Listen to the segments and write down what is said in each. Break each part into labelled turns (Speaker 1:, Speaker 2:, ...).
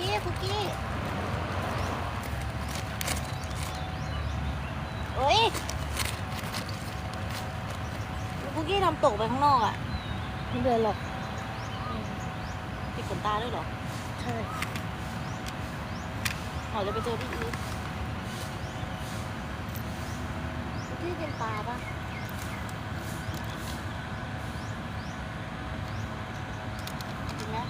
Speaker 1: กี้คุกกี้โอ้ยคุกกี้ทำตกไปข้างนอกอะ
Speaker 2: ไม่เดินหรอก
Speaker 1: ติดขนตาด้วยเหรอ
Speaker 2: ใช่
Speaker 1: หอจะไปเจอพี่อีทคุกกี้เป็นปลาปะจริงนะ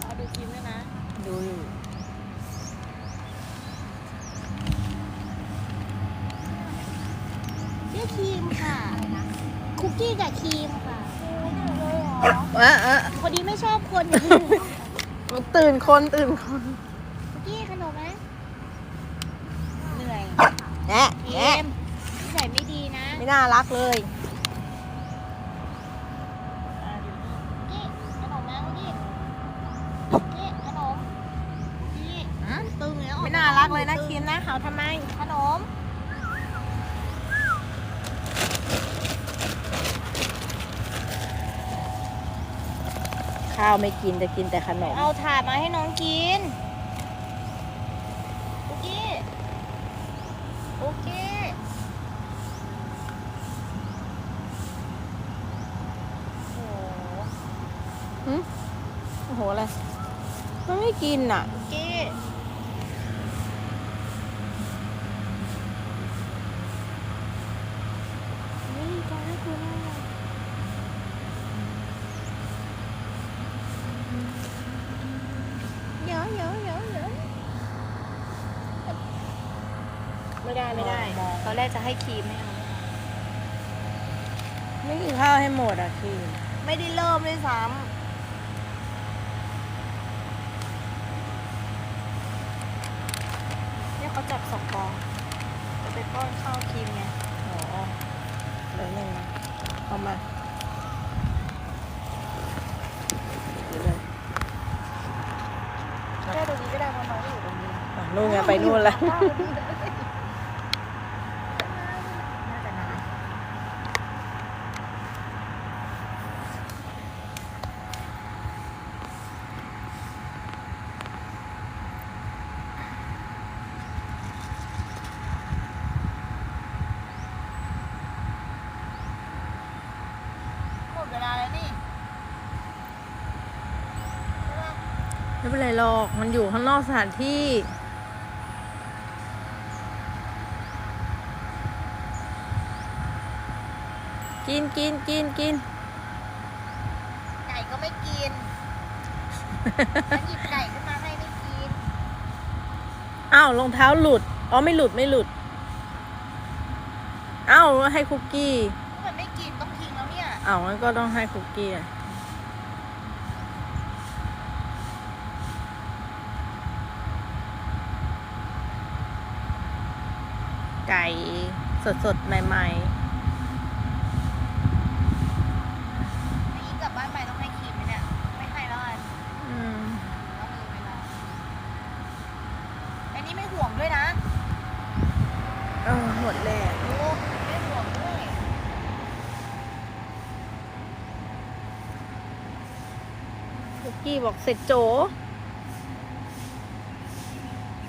Speaker 1: เอาดูคลิปด้วยนะ
Speaker 2: ดูอยู่
Speaker 1: ชื่ อครีมค่ะคุกกี้กับครีมค่ะ
Speaker 2: เออเออ
Speaker 1: พอดีไม่ชอบคน
Speaker 2: ตื่นคนตื่นคน
Speaker 1: คุกกี้ขนมไหมเหนื่อย
Speaker 2: แนะ
Speaker 1: ครี
Speaker 2: แนะ
Speaker 1: มนิสัยไม่ดีนะ
Speaker 2: ไม่น่ารักเลย
Speaker 1: คุกกี้ขนมนะคุกกี้คุกกี้ขนมคุกกี้ตึงแล้ว
Speaker 2: ไม่น่ารักเลยนะคินนะเขาทำไม
Speaker 1: ขนม
Speaker 2: ข้าวไม่กินจะกินแต่ขนม
Speaker 1: เอาถาดมาให้น้องกินคุกกี้คุกกี้โอ้โห
Speaker 2: โอ้โหอะไรมันไม่กินอะ
Speaker 1: คุกกี้นี่ตอนแรกคุณอะไรเยอะ เยอะเยอะเยอะ
Speaker 2: ไม่ได้ไม่ได้
Speaker 1: ตอนแรกจะให้ครีมไม่เอา
Speaker 2: ไม่กินข้าวให้หมดอะคิน
Speaker 1: ไม่ได้เริ่มด้วยซ้ำเนี่ยเขาจับสองกองจะไปป้อนข้าวครีมไง
Speaker 2: อ๋อเดี๋ยวหนึ่งเอามาเดี๋ยวเลย
Speaker 1: แค่ตรงนี้ก็ได้เพราะน้องอยู่ตรงนี้
Speaker 2: อะนู่น ไงไปนู่นแล้ว
Speaker 1: น่าจะนานหมดเวลาแล้วนี่ใช่ปะ
Speaker 2: ไม่เป็นไรหรอก มันอยู่ข้างนอกสถานที่ กินกินกินกิน
Speaker 1: ไก่ก็ไม่กินฉันหยิบไก่ขึ้นมาให้ไม่กิน
Speaker 2: อ้าวรองเท้าหลุด อ๋อไม่หลุดไม่หลุด อ้าวให้คุกกี้
Speaker 1: ก็มันไม่กินต้องทิ้งแล้วเนี่ย
Speaker 2: อ้าวงั้นก็ต้องให้คุกกี้อะไก่สดสดๆใหม่
Speaker 1: ไอ้อีกกลับบ้านไปต้องให้ครีมไหมเนี่ย ไม่ให้แล้วกัน
Speaker 2: ๆ อืม
Speaker 1: แล้วลืมเวลาอันนี้ไม่ห่วงด้วยนะ
Speaker 2: เออหมดแล้ว
Speaker 1: ดูไม่ห่วงด้วย
Speaker 2: คุกกี้ บอกเสร็จโจ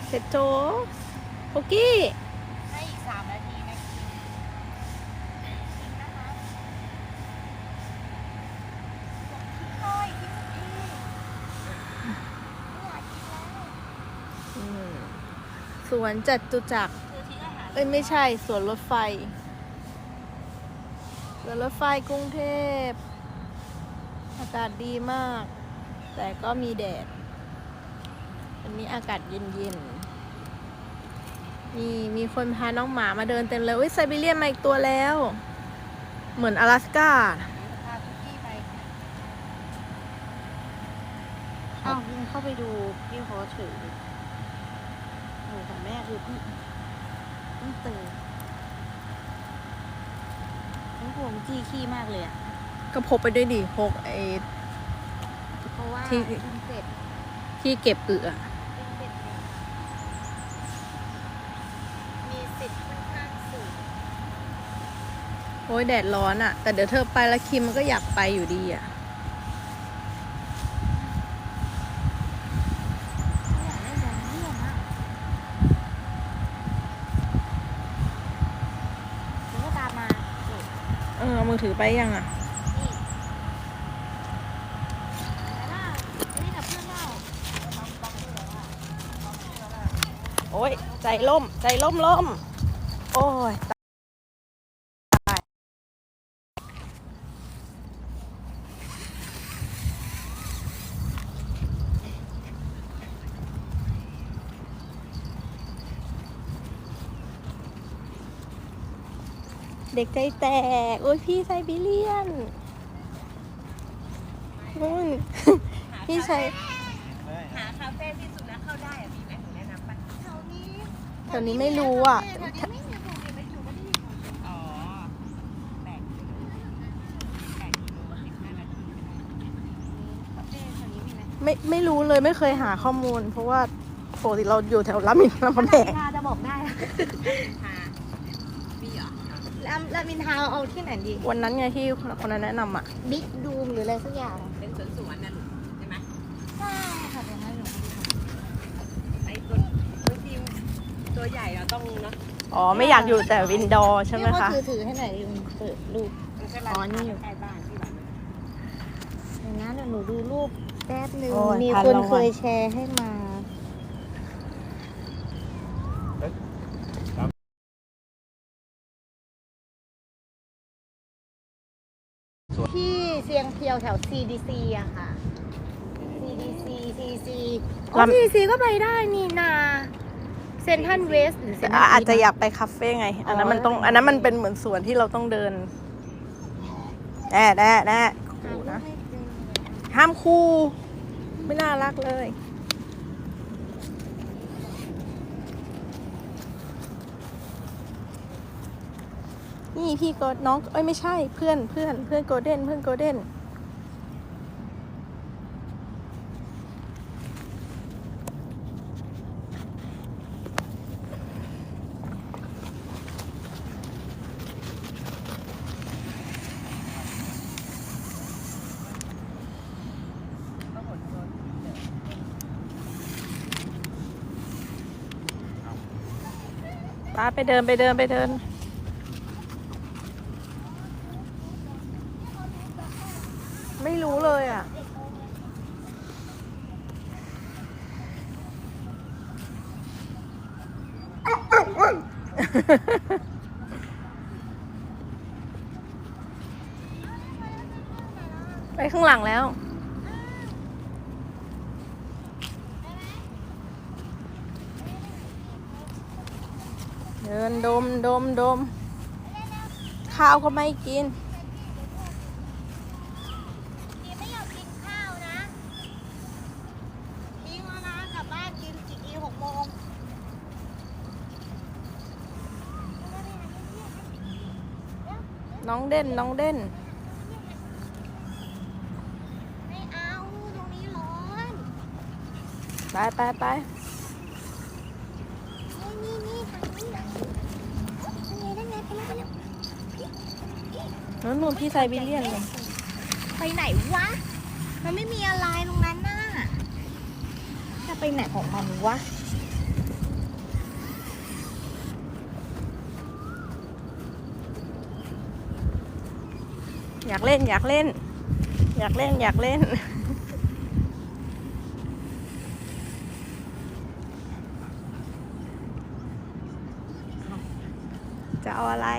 Speaker 2: เสร็จโจคุกกี้
Speaker 1: ให้อีกสามนาทีนะ
Speaker 2: สวนจัดตุจักรเอ้ยไม่ใช่ สวนรถไฟสวนรถไฟกรุงเทพ อากาศดีมาก แต่ก็มีแดด วันนี้อากาศเย็นๆมีมีคนพาน้องหมามาเดินเต็มเลยอุ้ยไซบีเรียนมาอีกตัวแล้ว เหมือนอลาสก้า
Speaker 1: พาคุกกี้ไปอ้าวยิงเข้าไปดูพี่เขาถือโอ้ของแม่คือเพิ่งเพิ่งตื่นฉันห่วงจี้ขี้มากเลยอะ
Speaker 2: ก็พกไปด้วยดิพกไอ
Speaker 1: เพ ราะว่าว่า
Speaker 2: ที่
Speaker 1: กินเสร็จ
Speaker 2: ที่เก็บอึอะ
Speaker 1: กินเสร็จเนี่ยมีสิทธิ์ค่อนข้างสูง
Speaker 2: โอ้ยแดดร้อนอะแต่เดี๋ยวเธอไปแล้วคิมมันก็อยากไปอยู่ดีอะ
Speaker 1: อยากเล่นแดนเยี่ยมอะเดี๋ยวก็ตามมานี่
Speaker 2: เออเอามือถือไปยังอะ
Speaker 1: นี่แล้วล่ะเล่นกับเพื่อนเปล่า
Speaker 2: โอ้ย ใจล่ม ใจล่มล่ม โอ้ยเด็กใจแตก โอ้ยพี่ไซบีเรียนนู่นพี่ไซ แถวนี้ไม่รู้อะ
Speaker 1: แถวนี้ไม่มีของเด็กไปอยู่ไม่ได้มีของเด็ก
Speaker 3: อ๋อแปดกิโลแปดกิโลสิบห้านาที
Speaker 1: คาเฟ่แถวนี้มีไหม
Speaker 2: ไม่ไม่รู้เลยไม่เคยหาข้อมูล เพราะว่าปกติเราอยู่แถวรามอินทร์รามคำแหง
Speaker 1: ลาจะบอกได้
Speaker 3: ค่ะมีเหรอ
Speaker 1: ลาลามินทาวน์เอาที่ไหนดี
Speaker 2: วันนั้นไงที่คนนั้นแนะนำอะ
Speaker 1: บิ๊กดูมหรืออะไรสักอย่าง
Speaker 3: เป็นสวนสวนๆนะลูกใช่ไหม
Speaker 1: ใช่ค่ะเดี๋ยวให้หนู
Speaker 3: ไอ้ตัวบางที ตัวใหญ่เราต้องเนาะ
Speaker 2: อ๋อ ไม่อยากอยู่แต่วินดอร์ใช่ไหมคะ
Speaker 1: ถือถือให้หน่อยดิมันเปิดรูป
Speaker 3: มันก็
Speaker 1: อ๋อนี่
Speaker 3: ใกล้บ้านที่แบบ
Speaker 1: เดี๋ยวนะเดี๋ยวหนูดูรูปแป๊บนึง
Speaker 2: โอ้ย
Speaker 1: มี
Speaker 2: พัน
Speaker 1: คน
Speaker 2: รางวัล
Speaker 1: เคยแชร์ให้มา ที่เซียงเพียวแถว CDC อะค่ะ CDC CDC อ๋อ CDC ก็ไปได้นี่นา เซนทันเวสหรือเซนทั
Speaker 2: อะอาจจะอยากไปคาเฟ่ไง อันนั้นมันต้อง อันนั้นมันเป็นเหมือนสวนที่เราต้องเดินแน่แน่แน่ขู่นะ ห้ามคู่ ไม่น่ารักเลย นี่พี่ก็น้อง เอ้ยไม่ใช่เพื่อนเพื่อนเพื่อนโกลเด้นเพื่อนโกลเด้น ป้าไปเดินไปเดินไปเดิน ไม่รู้เลยอะไปข้างหลังแล้ว เดินดมดมดม ข้าวก็ไม่กิน
Speaker 1: พี่ไม่อยากกินข้าวนะทิ้งแล้วนะกลับบ้านกินกี่ทีหกโมง
Speaker 2: น้องเด่นน้องเด่น
Speaker 1: ไม่เอา ตรงนี้ร้อน
Speaker 2: ไปไปไป
Speaker 1: นี่นี่นี่ทางนี้นั่นไงนั่นไงไปแล้วไปแล้ว
Speaker 2: นู้นนู่นพี่ไซบีเรียนเลย
Speaker 1: ไปไหนวะ มันไม่มีอะไรตรงนั้นน่ะจะไปไหนของมันวะ
Speaker 2: อยากเล่น อยากเล่น อยากเล่น อยากเล่น จะเอาอะไร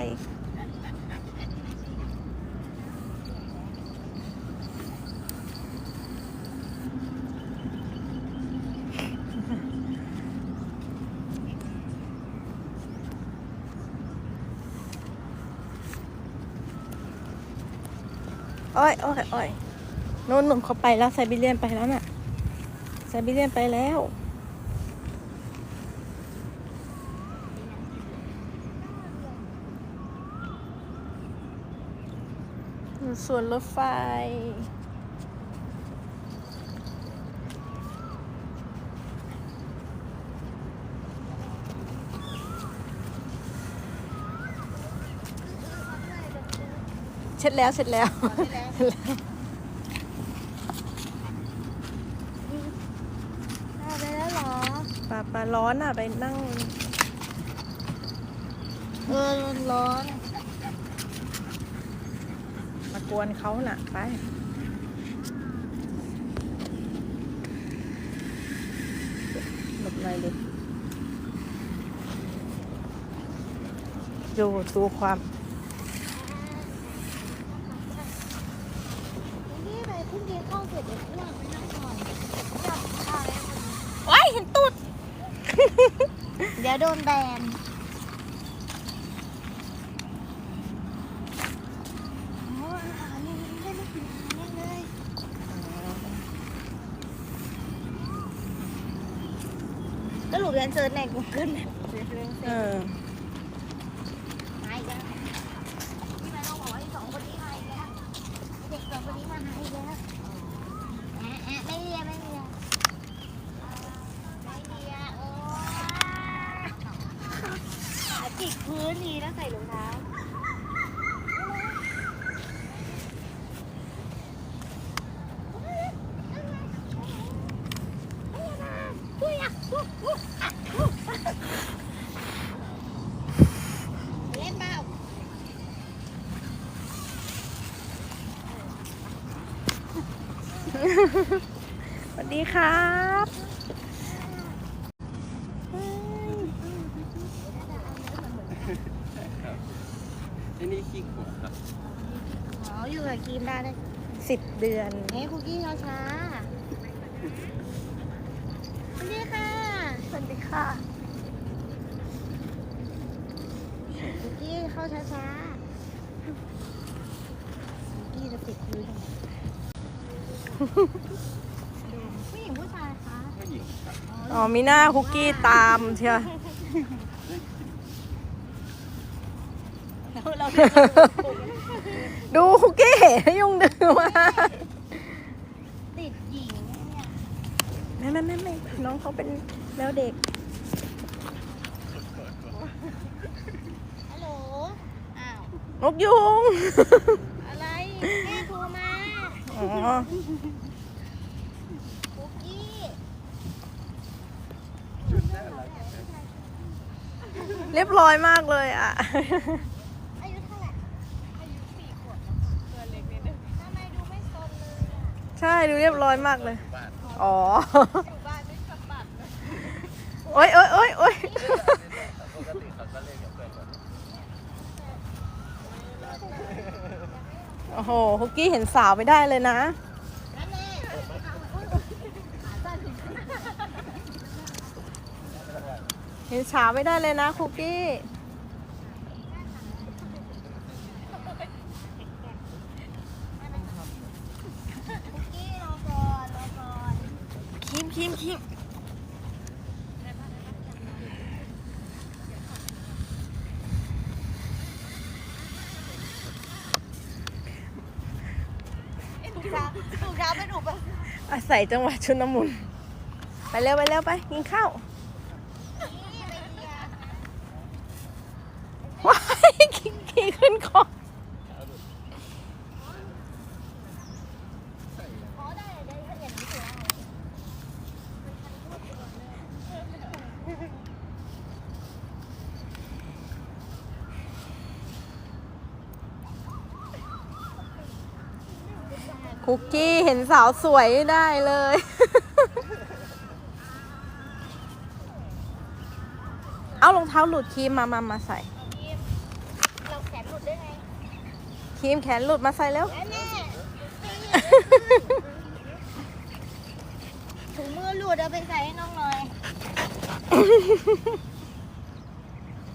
Speaker 2: โอ้ยโอ้ยโอ้ยนู่นนุ่มเขาไปแล้วไซบีเรียนไปแล้วน่ะไซบีเรียนไปแล้ว ส่วนรถไฟ เช็ดแล้วเช็ดแล้ว
Speaker 1: เอาไปแล้วเหรอ
Speaker 2: ปลาปลาร้อนอะไปนั่ง
Speaker 1: เออร้อน
Speaker 2: มากวนเขาน่ะ ไปหลบหน่อยดิดูดูความ
Speaker 1: นี่ไปเพิ่งกินข้า ว้า
Speaker 2: ยเห็นตูด
Speaker 1: เดี๋ยวโดนแบนโอ้ยอันนี้ไม่ได้กินอันนี้เลยก็หลุดเรียนเจอใน Google
Speaker 2: เออ
Speaker 1: มาอีกแล้วพี่ไปต้องบอกว่าไอ้สองคนนี้มาอีกแล้วเด็กสองคนนี้มาหาอีกแล้วแอะแอะไม่เรียนไม่เรียนไม่เรียนโอ้ยขาจิกพื้นดีแล้วใส่รองเท้า เล่นเปล่า
Speaker 2: สวัสดีครับ
Speaker 4: ที่นี่ขี้ขวดครับ
Speaker 1: อ๋ออยู่กับครีมได้เลย
Speaker 2: สิบเดือน
Speaker 1: เฮ้ยคุกกี้ช้าๆสวัสดีค่ะ
Speaker 2: ส วัสดีค่ะ
Speaker 1: คุกกี้เข้าช้าๆคุกกี้จะติดพื้นดูผู้หญิงผู้ชายคะ
Speaker 4: ผู้หญิงครับ
Speaker 2: อ๋อมีหน้าคุกกี้ตามเชียว
Speaker 1: เรา
Speaker 2: ดูคุกกี้ยุงดึงมา
Speaker 1: ติดหญิงเนี่ย
Speaker 2: ไม่ไม่ไม่ไม่น้องเขาเป็น แมวเด็ก
Speaker 1: ฮัลโหล อ้าว
Speaker 2: นกยุง
Speaker 1: อะไร แม่โทรมา
Speaker 2: อ๋อ
Speaker 1: คุกกี้
Speaker 2: เรียบร้อยมากเลยอะ
Speaker 1: อายุเท่าไหร่อายุสี่ขวบตัวเล็กนิดนึงทำไมดูไม่ซนเลยอะ
Speaker 2: ใช่ดูเรียบร้อยมากเลย
Speaker 4: บ้าน
Speaker 2: อ๋อ
Speaker 1: อยู่บ้านไม่สะบัดเลย
Speaker 2: โอ๊ยโอ๊ยโอ๊ยโอ๊ย
Speaker 4: ปกติเขาก็เล่นกับเพื่อนก่อน
Speaker 2: โอ้โหคุกกี้เห็นสาวไม่ได้เลยนะ เห็นสาวไม่ได้เลยนะคุกกี้
Speaker 1: คุกกี้รอก่อนรอก่อน
Speaker 2: คิมคิมคิม
Speaker 1: ถูกเท้าถูกเท้าเป็นอุปสรรค
Speaker 2: อาศัยจังหวะชุนมุนไปเร็วไปเร็วไปกินข้าวว้ายกินขึ้นคอ
Speaker 1: ขอได้ได้ละเอียดนิดเดียว
Speaker 2: คุกกี้เห็น สาวสวยได้เลย เอารองเท้าหลุดครีมมามามาใส่
Speaker 1: เราแขนหลุดได้ไง
Speaker 2: ครีมแขนหลุดมาใส่แล้ว
Speaker 1: แม่แม่ถุงมือหลุดเอาไปใส่ให้น้องหน่อย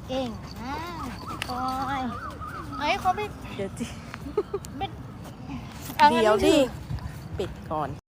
Speaker 1: เก่งมากโอ้ยเอ้ยเขาไม่
Speaker 2: เดี๋ยวจิ
Speaker 1: ไม่อางั้น
Speaker 2: เดี๋ยว
Speaker 1: ไม่
Speaker 2: ดิ
Speaker 1: ถือ
Speaker 2: ปิดก่อน